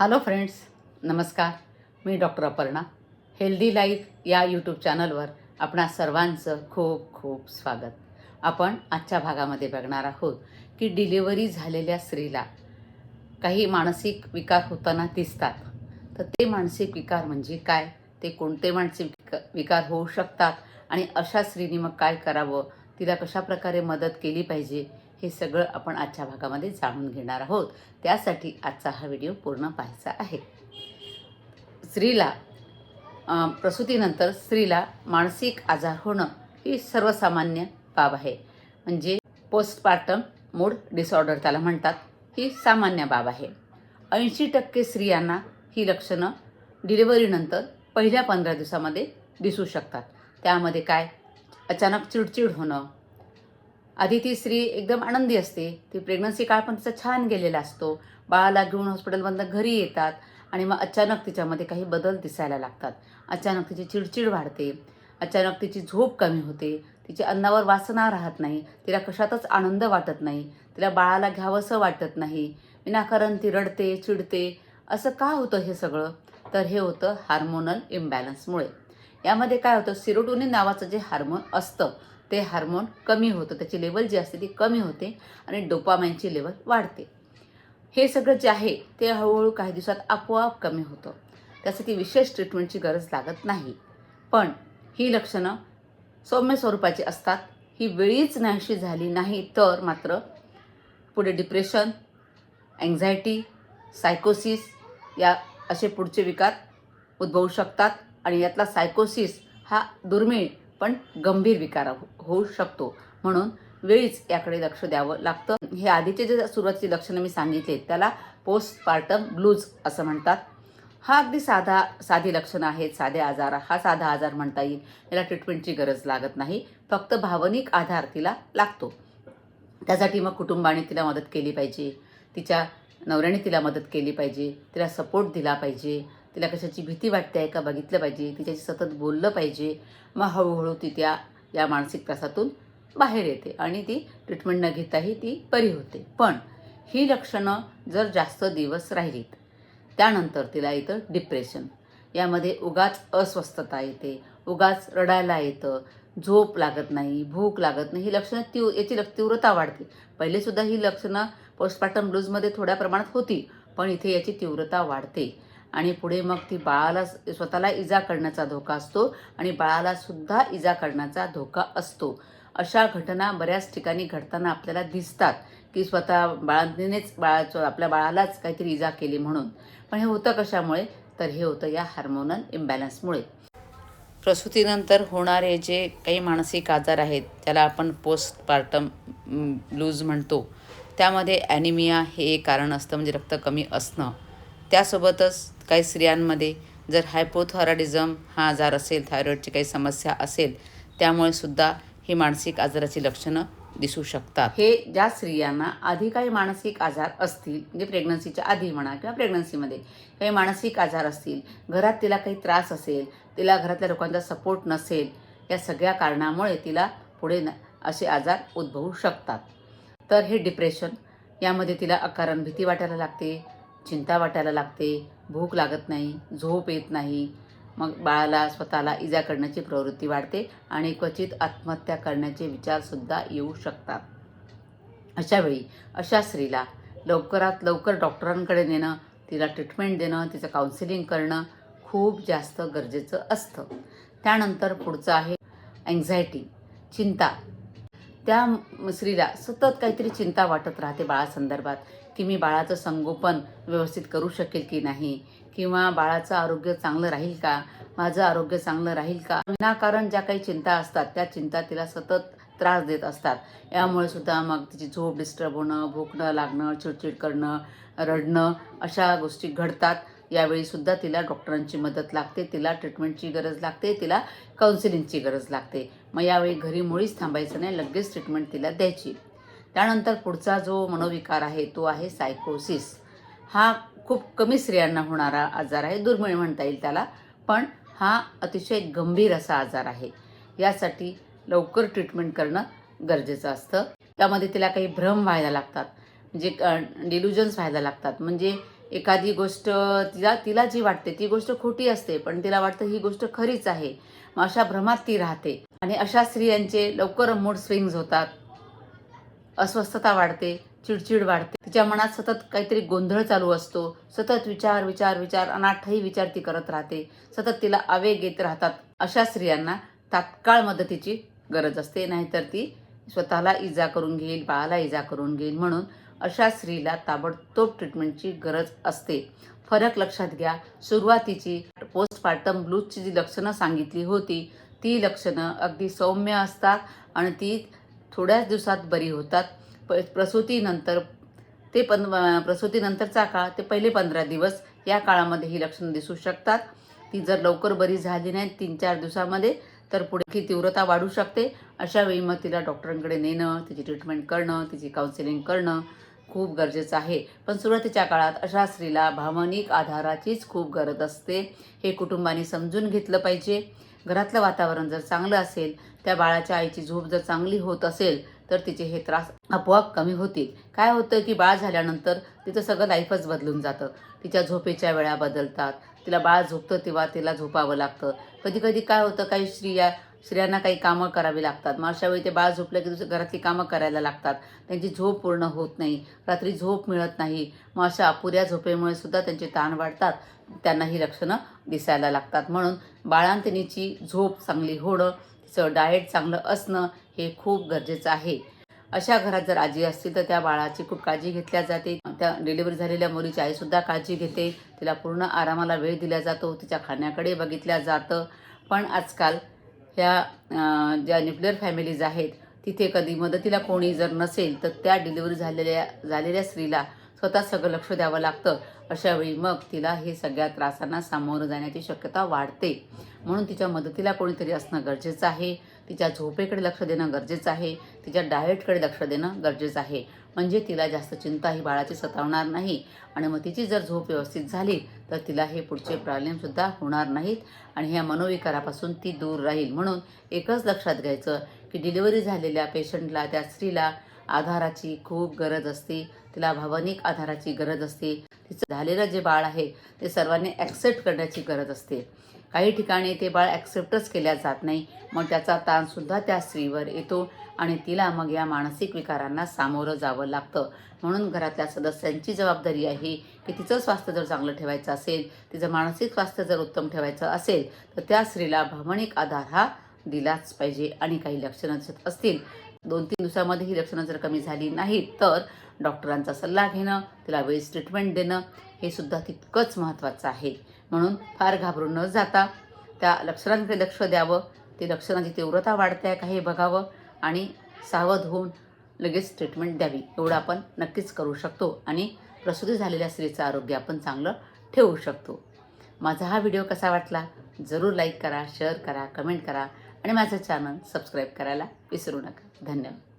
Hello friends नमस्कार. मी doctor Aparna. Healthy life या यूट्यूब चॅनलवर आपणा सर्वांचं खूप खूप स्वागत. आपण आजच्या भागामध्ये बघणार आहोत की डिलिव्हरी झालेल्या स्त्रीला काही मानसिक विकार होताना दिसतात. तर ते मानसिक विकार म्हणजे काय? ते कोणते मानसिक विक- विकार होऊ शकतात? आणि अशा स्त्रीने मग काय करावं? तिला कशाप्रकारे मदत केली पाहिजे? हे सगळं आपण आजच्या भागामध्ये जाणून घेणार आहोत. त्यासाठी आजचा हा व्हिडिओ पूर्ण पाहायचा आहे. स्त्रीला प्रसूतीनंतर स्त्रीला मानसिक आजार होणं ही सर्वसामान्य बाब आहे. म्हणजे पोस्टपार्टम मूड डिसऑर्डर त्याला म्हणतात ही सामान्य बाब आहे. ऐंशी टक्के स्त्रियांना ही लक्षणं डिलिव्हरीनंतर पहिल्या पंधरा दिवसामध्ये दिसू शकतात. त्यामध्ये काय? अचानक चिडचिड होणं आधी ती स्त्री एकदम आनंदी असते. ती प्रेग्नन्सी काळ पण तिचा छान गेलेला असतो. बाळाला घेऊन हॉस्पिटलमधनं घरी येतात आणि मग अचानक तिच्यामध्ये काही बदल दिसायला लागतात. अचानक तिची चिडचिड वाढते. अचानक तिची झोप कमी होते. तिची अन्नावर वासना राहत नाही. तिला कशातच आनंद वाटत नाही. तिला बाळाला घ्यावंसं वाटत नाही. विनाकारण ती रडते चिडते. असं का होतं हे सगळं? तर हे होतं हार्मोनल इम्बॅलन्समुळे यामध्ये काय होतं? सिरोटोनिन नावाचं जे हार्मोन असतं ते हार्मोन कमी होतं. त्याची लेवल जी असते ती कमी होते आणि डोपामाइनची लेवल वाढते. हे सगळं जे आहे ते हळूहळू काही दिवसात आपोआप कमी होतं. त्यासाठी विशेष ट्रीटमेंटची गरज लागत नाही. पण ही लक्षणं सौम्य स्वरूपाची असतात. ही वेळीच नाहीशी झाली नाही तर मात्र पुढे डिप्रेशन अँझायटी सायकोसिस या असे पुढचे विकार उद्भवू शकतात आणि यातला सायकोसिस हा दुर्मिळ पण गंभीर विकार हो- होऊ शकतो. म्हणून वेळीच याकडे लक्ष द्यावं लागतं. हे आधीचे जे सुरुवातीची लक्षणं मी सांगितले त्याला पोस्टपार्टम ब्लूज असं म्हणतात. हा अगदी साधा साधी लक्षणं आहेत साधे आजार. हा साधा आजार म्हणता येईल. याला ट्रीटमेंटची गरज लागत नाही. फक्त भावनिक आधार तिला लागतो. त्यासाठी मग कुटुंबाने तिला मदत केली पाहिजे. तिच्या नवऱ्याने तिला मदत केली पाहिजे. तिला सपोर्ट दिला पाहिजे. तिला कशाची भीती वाटते आहे का बघितलं पाहिजे तिच्याशी सतत बोललं पाहिजे मग हळूहळू ती त्या या मानसिक त्रासातून बाहेर येते आणि ती ट्रीटमेंट न घेताही ती बरी होते. पण ही लक्षणं जर जास्त दिवस राहिलीत त्यानंतर तिला येतं डिप्रेशन यामध्ये उगाच अस्वस्थता येते उगाच रडायला येतं झोप लागत नाही भूक लागत नाही ही लक्षणं तीव याची लक तीव्रता वाढते. पहिलेसुद्धा ही लक्षणं पोस्टपार्टम ब्लूजमध्ये थोड्या प्रमाणात होती पण इथे याची तीव्रता वाढते. आणि पुढे मग ती बाळाला स्वतःला इजा करण्याचा धोका असतो आणि बाळाला सुद्धा इजा करण्याचा धोका असतो. अशा घटना बऱ्याच ठिकाणी घडताना आपल्याला दिसतात की स्वतः बाळांनीच बाळाचं आपल्या बाळालाच काहीतरी इजा केली म्हणून. पण हे होतं कशामुळे? तर हे होतं या हार्मोनल इम्बॅलन्समुळे प्रसूतीनंतर होणारे जे काही मानसिक आजार आहेत त्याला आपण पोस्टपार्टम लूज म्हणतो. त्यामध्ये ॲनिमिया हे एक कारण असतं म्हणजे रक्त कमी असणं. त्यासोबतच काही स्त्रियांमध्ये जर हायपोथॉरायडिझम हा आजार असेल थायरॉईडची काही समस्या असेल त्यामुळे सुद्धा ही मानसिक आजाराची लक्षणं दिसू शकतात. हे ज्या स्त्रियांना आधी काही मानसिक आजार असतील म्हणजे प्रेग्नन्सीच्या आधी म्हणा किंवा प्रेग्नन्सीमध्ये काही मानसिक आजार असतील घरात तिला काही त्रास असेल तिला घरातल्या लोकांचा सपोर्ट नसेल या सगळ्या कारणामुळे तिला पुढे न असे आजार उद्भवू शकतात. तर हे डिप्रेशन यामध्ये तिला अकारण भीती वाटायला लागते चिंता वाटायला लागते भूक लागत नाही झोप येत नाही. मग बाळाला स्वतःला इजा करण्याची प्रवृत्ती वाढते आणि क्वचित आत्महत्या करण्याचे विचारसुद्धा येऊ शकतात. अशावेळी अशा स्त्रीला लवकरात लवकर डॉक्टरांकडे नेणं तिला ट्रीटमेंट देणं तिचं काउन्सिलिंग करणं खूप जास्त गरजेचं असतं. त्यानंतर पुढचं आहे अँझायटी चिंता. त्या स्त्रीला सतत काहीतरी चिंता वाटत राहते बाळासंदर्भात की मी बाळाचं संगोपन व्यवस्थित करू शकेल की नाही? किंवा बाळाचं आरोग्य चांगलं राहील का? माझं आरोग्य चांगलं राहील का? विनाकारण ज्या काही चिंता असतात त्या चिंता तिला सतत त्रास देत असतात. यामुळे सुद्धा मग तिची झोप डिस्टर्ब होणं भोकणं लागणं चिडचिड करणं रडणं अशा गोष्टी घडतात. यावेळीसुद्धा तिला डॉक्टरांची मदत लागते तिला ट्रीटमेंटची गरज लागते तिला काउन्सिलिंगची गरज लागते. मग यावेळी घरी मुळीच थांबायचं नाही लगेच ट्रीटमेंट तिला द्यायची. त्यानंतर पुढचा जो मनोविकार आहे तो आहे सायकोसिस हा खूप कमी स्त्रियांना होणारा आजार आहे दुर्मिळ म्हणता येईल त्याला पण हा अतिशय गंभीर असा आजार आहे. यासाठी लवकर ट्रीटमेंट करणं गरजेचं असतं. त्यामध्ये तिला काही भ्रम व्हायला लागतात म्हणजे डिल्युजन्स व्हायला लागतात. म्हणजे एखादी गोष्ट तिला तिला जी वाटते ती गोष्ट खोटी असते पण तिला वाटतं ही गोष्ट खरीच आहे. मग अशा भ्रमात ती राहते. आणि अशा स्त्रियांचे लवकर मूड स्विंग्स होतात. अस्वस्थता वाढते चिडचिड वाढते. तिच्या मनात सतत काहीतरी गोंधळ चालू असतो. सतत विचार विचार विचार अनाठही विचार ती करत राहते. सतत तिला आवेग येत राहतात. अशा स्त्रियांना तात्काळ मदतीची गरज असते. नाहीतर ती स्वतःला इजा करून घेईल बाळाला इजा करून घेईल म्हणून अशा स्त्रीला ताबडतोब ट्रीटमेंटची गरज असते. फरक लक्षात घ्या. सुरुवातीची पोस्टपार्टम ब्लूजची जी लक्षणं सांगितली होती ती लक्षणं अगदी सौम्य असतात आणि ती थोड्याच दिवसात बरी होतात. प प्रसूतीनंतर ते पण प्रसूतीनंतरचा काळ ते पहिले पंधरा दिवस या काळामध्ये ही लक्षणं दिसू शकतात. ती जर लवकर बरी झाली नाही तीन चार दिवसामध्ये तर पुढे तीव्रता वाढू शकते. अशा वेळी मग तिला डॉक्टरांकडे नेणं तिची ट्रीटमेंट करणं तिची काउन्सिलिंग करणं खूप गरजेचं आहे. पण सुरुवातीच्या काळात अशा स्त्रीला भावनिक आधाराचीच खूप गरज असते. हे कुटुंबाने समजून घेतलं पाहिजे. घरातलं वातावरण जर चांगलं असेल त्या बाळाच्या आईची झोप जर चांगली होत असेल तर तिचे हे त्रास आपोआप कमी होतील. काय होतं की बाळ झाल्यानंतर तिचं सगळं लाईफच बदलून जातं. तिच्या झोपेच्या वेळा बदलतात. तिला बाळ झोपतं तेव्हा तिला झोपावं लागतं. कधी कधी काय होतं काही स्त्रिया स्त्रियांना काही कामं करावी लागतात. मग अशा वेळी ते बाळ झोपलं की दुसऱ्या घरातली कामं करायला लागतात. त्यांची झोप पूर्ण होत नाही. रात्री झोप मिळत नाही. मग अशा अपुऱ्या झोपेमुळे सुद्धा त्यांचे ताण वाढतात. त्यांना ही लक्षणं दिसायला लागतात. म्हणून बाळांतिणीची झोप चांगली होणं तिचं डाएट चांगलं असणं हे खूप गरजेचं आहे. अशा घरात जर आजी असतील तर त्या बाळाची खूप काळजी घेतल्या जाते. त्या डिलिव्हरी झालेल्या मुलीची आईसुद्धा काळजी घेते. तिला पूर्ण आरामाला वेळ दिला जातो. तिच्या खाण्याकडे बघितल्या जातं. पण आजकाल ह्या ज्या न्यूक्लिअर फॅमिलीज आहेत तिथे कधी मदतीला कोणी जर नसेल तर त्या डिलिव्हरी झालेल्या झालेल्या स्त्रीला स्वतः सगळं लक्ष द्यावं लागतं. अशावेळी मग तिला हे सगळ्या त्रासांना सामोरं जाण्याची शक्यता वाढते. म्हणून तिच्या मदतीला कोणीतरी असणं गरजेचं आहे. तिच्या झोपेकडे लक्ष देणं गरजेचं आहे. तिच्या डाएटकडे लक्ष देणं गरजेचं आहे. म्हणजे तिला जास्त चिंता ही बाळाची सतावणार नाही. आणि मग तिची जर झोप व्यवस्थित झाली तर तिला हे पुढचे प्रॉब्लेमसुद्धा होणार नाहीत आणि ह्या मनोविकारापासून ती दूर राहील. म्हणून एकच लक्षात घ्यायचं की डिलिव्हरी झालेल्या पेशंटला त्या स्त्रीला आधाराची खूप गरज असते. तिला भावनिक आधाराची गरज असते. तिचं झालेलं जे बाळ आहे ते सर्वांनी ॲक्सेप्ट करण्याची गरज असते. काही ठिकाणी ते बाळ ॲक्सेप्टच केल्या जात नाही. मग त्याचा ताणसुद्धा त्या स्त्रीवर येतो आणि तिला मग या मानसिक विकारांना सामोरं जावं लागतं. म्हणून घरातल्या सदस्यांची जबाबदारी आहे की तिचं स्वास्थ्य जर चांगलं ठेवायचं असेल तिचं मानसिक स्वास्थ्य जर उत्तम ठेवायचं असेल तर त्या स्त्रीला भावनिक आधार हा दिलाच पाहिजे आणि काही लक्षणं दिसत असतील दोन तीन दिवसामध्ये ही लक्षणं जर कमी झाली नाहीत तर डॉक्टरांचा सल्ला घेणं तिला वेळेस ट्रीटमेंट देणं हे सुद्धा तितकंच महत्त्वाचं आहे. म्हणून फार घाबरून न जाता त्या लक्षणांकडे लक्ष द्यावं. ते लक्षणाची तीव्रता वाढते आहे का हे बघावं आणि सावध होऊन लगेच ट्रीटमेंट द्यावी. एवढं आपण नक्कीच करू शकतो आणि प्रसूती झालेल्या स्त्रीचं आरोग्य आपण चांगलं ठेवू शकतो. माझा हा व्हिडिओ कसा वाटला? जरूर लाईक करा शेअर करा कमेंट करा आणि माझं चॅनल सबस्क्राईब करायला विसरू नका. धन्यवाद.